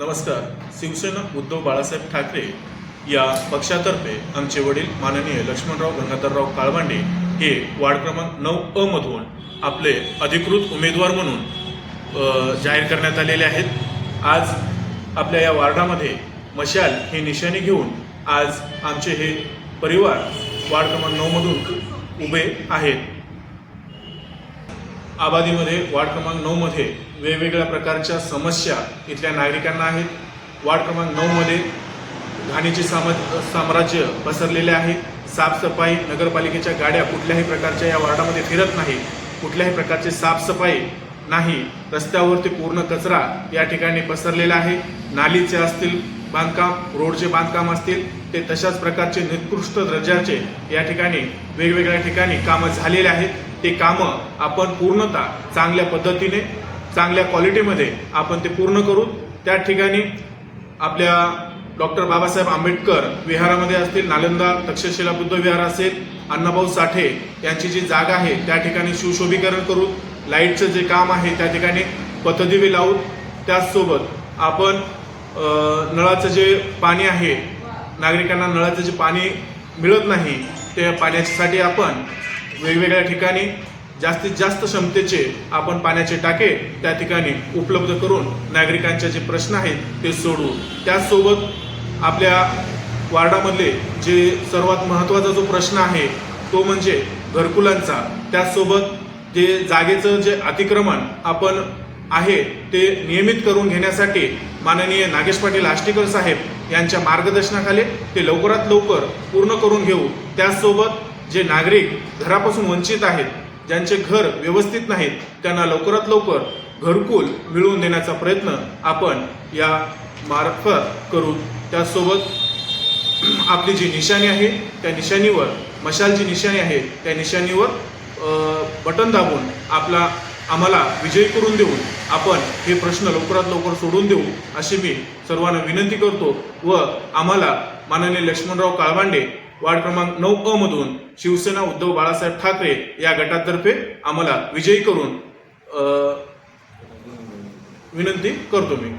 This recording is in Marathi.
नमस्कार. शिवसेना उद्धव बाळासाहेब ठाकरे या पक्षातर्फे आमचे वडील माननीय लक्ष्मणराव गंगाधरराव काळवांडे हे वार्ड क्रमांक नऊ अ मधून आपले अधिकृत उमेदवार म्हणून जाहीर करण्यात आलेले आहेत. आज आपल्या या वार्डामध्ये मशाल हे निशाणी घेऊन आज आमचे हे परिवार वार्ड क्रमांक नऊमधून उभे आहेत. आबादीमध्ये वार्ड क्रमांक नऊमध्ये वेगवेगळ्या प्रकारच्या समस्या इथल्या नागरिकांना आहेत. वार्ड क्रमांक नऊमध्ये घाणीचे साम साम्राज्य पसरलेले आहे. साफसफाई नगरपालिकेच्या गाड्या कुठल्याही प्रकारच्या या वार्डामध्ये फिरत नाही. कुठल्याही प्रकारची साफसफाई नाही. रस्त्यावरती पूर्ण कचरा या ठिकाणी पसरलेला आहे. नालीचे असतील बांधकाम रोडचे बांधकाम असतील ते तशाच प्रकारचे निकृष्ट दर्जाचे या ठिकाणी वेगवेगळ्या ठिकाणी कामं झालेले आहेत. ते कामं आपण पूर्णतः चांगल्या पद्धतीने चांगल्या क्वालिटीमध्ये आपण ते पूर्ण करू. त्या ठिकाणी आपल्या डॉक्टर बाबासाहेब आंबेडकर विहारामध्ये असतील नालंदा तक्षशिला बुद्ध विहार असेल अण्णाभाऊ साठे यांची जी जागा आहे त्या ठिकाणी सुशोभीकरण करू. लाईटचं जे काम आहे त्या ठिकाणी पथदिवे लावू. त्याचसोबत आपण नळाचं जे पाणी आहे नागरिकांना नळाचं जे पाणी मिळत नाही त्या पाण्यासाठी आपण वेगवेगळ्या ठिकाणी जास्तीत जास्त क्षमतेचे आपण पाण्याचे टाके त्या ठिकाणी उपलब्ध करून नागरिकांचे जे प्रश्न आहेत ते सोडवू. त्याचसोबत आपल्या वार्डामधले जे सर्वात महत्त्वाचा जो प्रश्न आहे तो म्हणजे घरकुलांचा. त्याचसोबत जे जागेचं जे अतिक्रमण आपण आहे ते नियमित करून घेण्यासाठी माननीय नागेश पाटील आष्टीकर साहेब यांच्या मार्गदर्शनाखाली ते लवकरात लवकर पूर्ण करून घेऊ. त्याचसोबत जे नागरिक घरापासून वंचित आहेत ज्यांचे घर व्यवस्थित नाहीत त्यांना लवकरात लवकर घरकुल मिळवून देण्याचा प्रयत्न आपण या मार्फत करू. त्यासोबत आपली जी निशाणी आहे त्या निशाणीवर मशाल जी निशाणी आहे त्या निशाणीवर बटन दाबून आपला आम्हाला विजयी करून देऊन आपण हे प्रश्न लवकरात लवकर सोडून देऊ अशी मी सर्वांना विनंती करतो व आम्हाला माननीय लक्ष्मणराव काळवांडे वार्ड क्रमांक नऊ अ मधून शिवसेना उद्धव बाळासाहेब ठाकरे या गटातर्फे आम्हाला विजयी करून विनंती करतो मी.